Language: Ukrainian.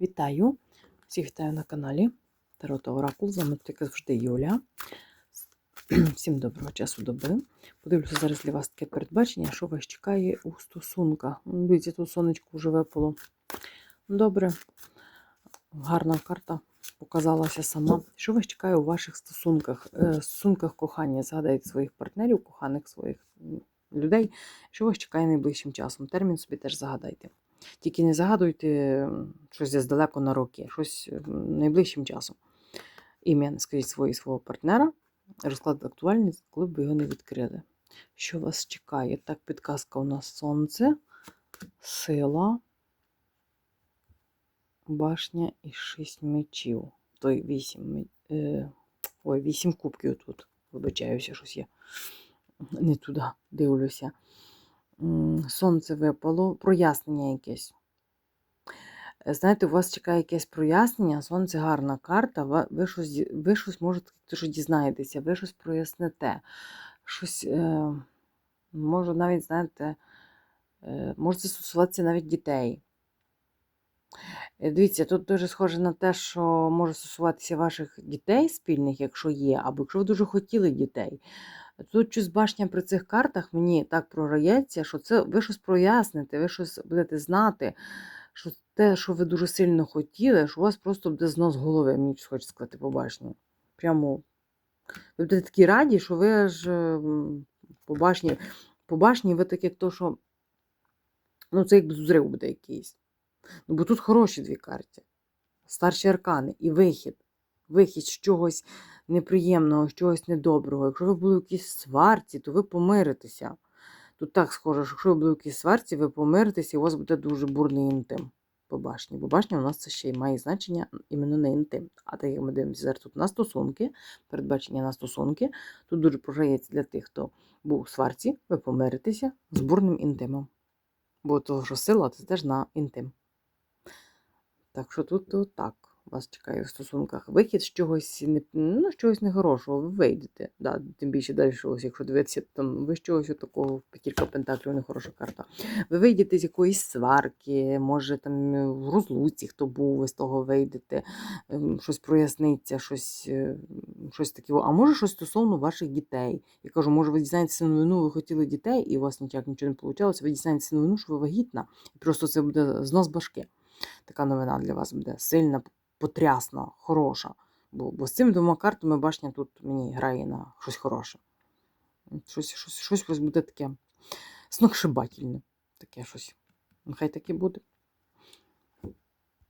Вітаю! Всіх вітаю на каналі Таро та Оракул. З вами як завжди, Юля. Всім доброго часу доби. Подивлюся зараз для вас таке передбачення, що вас чекає у стосунках. Ну, Дивіться, тут сонечко вже випало. Добре, гарна карта показалася сама. Що вас чекає у ваших стосунках? Е, Стосунках кохання. Згадайте своїх партнерів, коханих своїх людей. Що вас чекає найближчим часом? Термін собі теж загадайте. Тільки не загадуйте щось десь далеко на роки, щось найближчим часом. Ім'я скажіть свої свого партнера. Розклад актуальний, коли б ви його не відкрили. Що вас чекає? Так, підказка у нас сонце, сила, башня і шість мечів. Той вісім, е, ой, вісім кубків тут. Вибачаюся, щось я не туди дивлюся. Сонце випало, прояснення якесь. Е, Знаєте, у вас чекає якесь прояснення, сонце гарна карта, ви щось, ви щось можете що дізнаєтеся, ви щось проясните. Щось, е, може, навіть, знаєте, е, може це стосуватися навіть дітей. Е, Дивіться, тут дуже схоже на те, що може стосуватися ваших дітей спільних, якщо є, або якщо ви дуже хотіли дітей. Тут щось башня при цих картах мені так програється, що це ви щось проясните, ви щось будете знати, що те, що ви дуже сильно хотіли, що у вас просто буде знос голови, мені щось хочеться сказати по башні. Прямо ви будете такі раді, що ви аж м, по башні, по башні ви так як то, що ну, це якби зрив буде якийсь. Ну, бо тут хороші дві карти. Старші аркани і вихід. Вихід з чогось неприємного, з чогось недоброго. Якщо ви були в якійсь сварці, то ви помиритеся. Тут так схоже, що якщо ви були в якійсь сварці, ви помиритеся, і у вас буде дуже бурний інтим по башні. Бо башня у нас це ще й має значення іменно на інтим. А так як ми дивимося зараз тут на стосунки, передбачення на стосунки, тут дуже програється для тих, хто був у сварці, ви помиритеся з бурним інтимом. Бо того, що сила, це теж на інтим. Так що тут то так. Вас чекає в стосунках вихід з чогось не, ну, з чогось нехорошого, ви вийдете. Да, тим більше далі, ось, якщо дивитися, там ви з чогось такого, п'ятірка пентаклів, нехороша карта. Ви вийдете з якоїсь сварки, може там е, в розлуці, хто був, ви з того вийдете, ем, щось проясниться, щось, е, щось таке. А може щось стосовно ваших дітей. Я кажу, може, ви дізнаєтеся новину, ви хотіли дітей, і у вас ніяк нічого не вийшло, ви дізнаєтеся новину, що ви вагітна. І просто це буде знос башки. Така новина для вас буде сильна, потрясна, хороша. Бо, бо з цими двома картами башня тут мені грає на щось хороше. Щось, щось, щось буде таке сногсшибательне. Таке щось. Нехай таке буде.